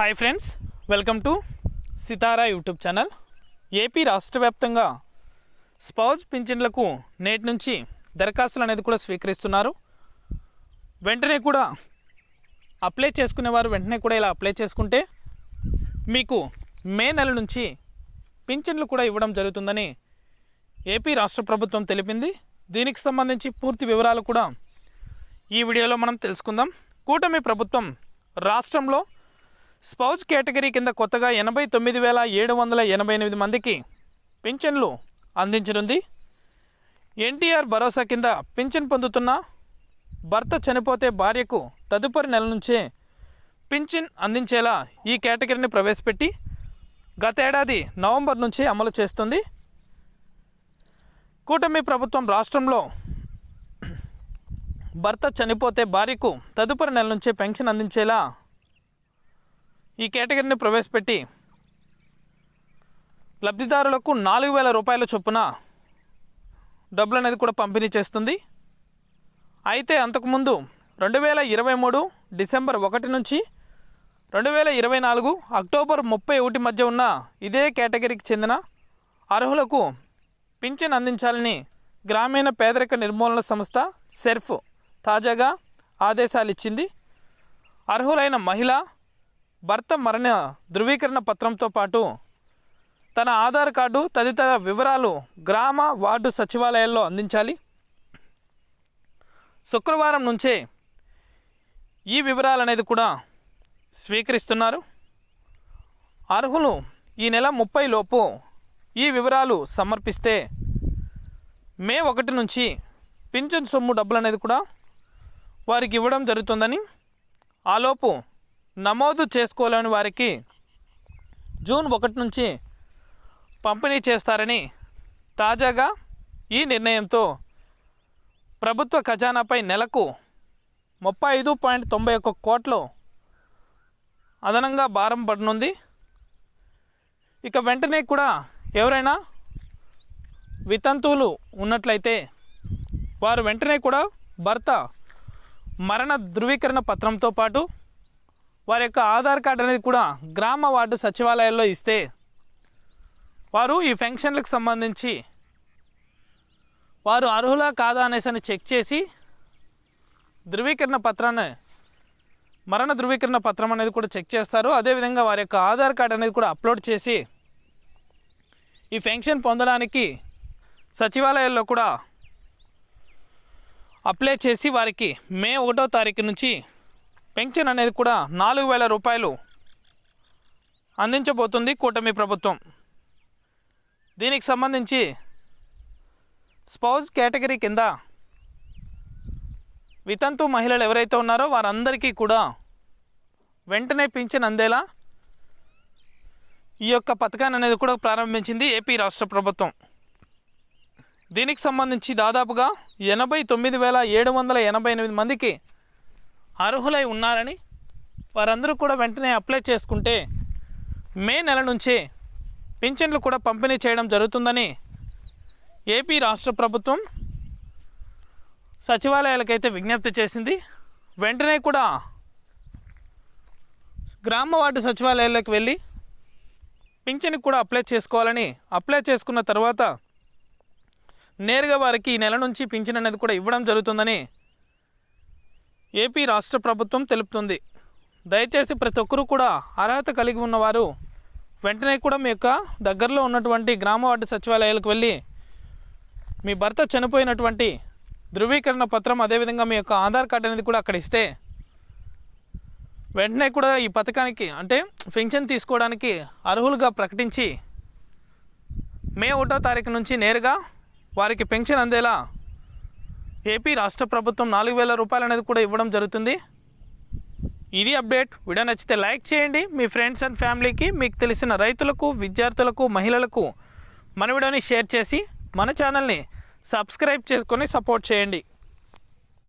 Hi friends welcome to Sitara YouTube channel AP రాష్ట్ర వ్యాప్తంగా spouse పింఛన్లకు నేటి నుంచి దరఖాస్తులు అనేది కూడా స్వీకరిస్తున్నారు. వెంటనే కూడా అప్లై చేసుకునేవారు వెంటనే కూడా ఇలా అప్లై చేసుకుంటే మీకు మే నెల నుంచి పింఛన్లు కూడా ఇవ్వడం జరుగుతుందని ఏపీ రాష్ట్ర ప్రభుత్వం తెలిపింది. దీనికి సంబంధించి పూర్తి వివరాలు కూడా ఈ వీడియోలో మనం తెలుసుకుందాం. కూటమి ప్రభుత్వం రాష్ట్రంలో స్పౌజ్ కేటగిరీ కింద కొత్తగా ఎనభై తొమ్మిది వేల ఏడు వందల ఎనభై ఎనిమిది మందికి పింఛన్లు అందించనుంది. ఎన్టీఆర్ భరోసా కింద పింఛన్ పొందుతున్న భర్త చనిపోతే భార్యకు తదుపరి నెల నుంచే పింఛన్ అందించేలా ఈ కేటగిరీని ప్రవేశపెట్టి గతేడాది నవంబర్ నుంచి అమలు చేస్తుంది. కూటమి ప్రభుత్వం రాష్ట్రంలో భర్త చనిపోతే భార్యకు తదుపరి నెల నుంచే పెన్షన్ అందించేలా ఈ కేటగిరీని ప్రవేశపెట్టి లబ్ధిదారులకు నాలుగు వేల రూపాయల చొప్పున డబ్బులు అనేది కూడా పంపిణీ చేస్తుంది. అయితే అంతకుముందు రెండు వేల ఇరవై మూడు డిసెంబర్ ఒకటి నుంచి రెండు వేల ఇరవై నాలుగు అక్టోబర్ ముప్పై ఒకటి మధ్య ఉన్న ఇదే కేటగిరీకి చెందిన అర్హులకు పింఛన్ అందించాలని గ్రామీణ పేదరిక నిర్మూలన సంస్థ సెర్ఫ్ తాజాగా ఆదేశాలు ఇచ్చింది. అర్హులైన మహిళ భర్త మరణ ధృవీకరణ పత్రంతో పాటు తన ఆధార్ కార్డు తదితర వివరాలు గ్రామ వార్డు సచివాలయాల్లో అందించాలి. శుక్రవారం నుంచే ఈ వివరాలు అనేది కూడా స్వీకరిస్తున్నారు. అర్హులు ఈ నెల ముప్పై లోపు ఈ వివరాలు సమర్పిస్తే మే ఒకటి నుంచి పింఛన్ సొమ్ము డబ్బులు అనేది కూడా వారికి ఇవ్వడం జరుగుతుందని ఆలోపు నమోదు చేసుకోలేని వారికి జూన్ ఒకటి నుంచి పంపిణీ చేస్తారని తాజాగా ఈ నిర్ణయంతో ప్రభుత్వ ఖజానాపై నెలకు ముప్పై ఐదు పాయింట్ తొంభై ఒక్క కోట్లు అదనంగా భారం పడనుంది. ఇక వెంటనే కూడా ఎవరైనా వితంతువులు ఉన్నట్లయితే వారు వెంటనే కూడా భర్త మరణ ధృవీకరణ పత్రంతో పాటు వారి యొక్క ఆధార్ కార్డు అనేది కూడా గ్రామ వార్డు సచివాలయాల్లో ఇస్తే వారు ఈ ఫంక్షన్లకు సంబంధించి వారు అర్హులా కాదా అనేసి చెక్ చేసి ధృవీకరణ పత్రాన్ని మరణ ధృవీకరణ పత్రం అనేది కూడా చెక్ చేస్తారు. అదేవిధంగా వారి యొక్క ఆధార్ కార్డు అనేది కూడా అప్లోడ్ చేసి ఈ ఫెన్షన్ పొందడానికి సచివాలయాల్లో కూడా అప్లై చేసి వారికి మే ఒకటో తారీఖు నుంచి పెన్షన్ అనేది కూడా నాలుగు వేల రూపాయలు అందించబోతుంది కూటమి ప్రభుత్వం. దీనికి సంబంధించి స్పౌజ్ కేటగిరీ కింద వితంతు మహిళలు ఎవరైతే ఉన్నారో వారందరికీ కూడా వెంటనే పింఛన్ అందేలా ఈ యొక్క పథకాన్ని అనేది కూడా ప్రారంభించింది ఏపీ రాష్ట్ర ప్రభుత్వం. దీనికి సంబంధించి దాదాపుగా ఎనభై తొమ్మిది వేల ఏడు వందల ఎనభై ఎనిమిది మందికి అర్హులై ఉన్నారని వారందరూ కూడా వెంటనే అప్లై చేసుకుంటే మే నెల నుంచే పింఛన్లు కూడా పంపిణీ చేయడం జరుగుతుందని ఏపీ రాష్ట్ర ప్రభుత్వం సచివాలయాలకైతే విజ్ఞప్తి చేసింది. వెంటనే కూడా గ్రామ వార్డు సచివాలయాలకు వెళ్ళి పింఛన్కి కూడా అప్లై చేసుకోవాలని అప్లై చేసుకున్న తర్వాత నేరుగా వారికి ఈ నెల నుంచి పింఛన్ అనేది కూడా ఇవ్వడం జరుగుతుందని ఏపీ రాష్ట్ర ప్రభుత్వం తెలుపుతుంది. దయచేసి ప్రతి ఒక్కరూ కూడా అర్హత కలిగి ఉన్నవారు వెంటనే కూడా మీ యొక్క దగ్గరలో ఉన్నటువంటి గ్రామ వార్డు సచివాలయాలకు వెళ్ళి మీ భర్త చనిపోయినటువంటి ధృవీకరణ పత్రం అదేవిధంగా మీ యొక్క ఆధార్ కార్డు అనేది కూడా అక్కడ ఇస్తే వెంటనే కూడా ఈ పథకానికి అంటే పెన్షన్ తీసుకోవడానికి అర్హులుగా ప్రకటించి మే ఒకటో తారీఖు నుంచి నేరుగా వారికి పెన్షన్ అందేలా ఏపీ రాష్ట్ర ప్రభుత్వం నాలుగు వేల రూపాయలు అనేది కూడా ఇవ్వడం జరుగుతుంది. ఇది అప్డేట్. వీడియో నచ్చితే లైక్ చేయండి. మీ ఫ్రెండ్స్ అండ్ ఫ్యామిలీకి మీకు తెలిసిన రైతులకు విద్యార్థులకు మహిళలకు మన వీడియోని షేర్ చేసి మన ఛానల్ని సబ్స్క్రైబ్ చేసుకొని సపోర్ట్ చేయండి.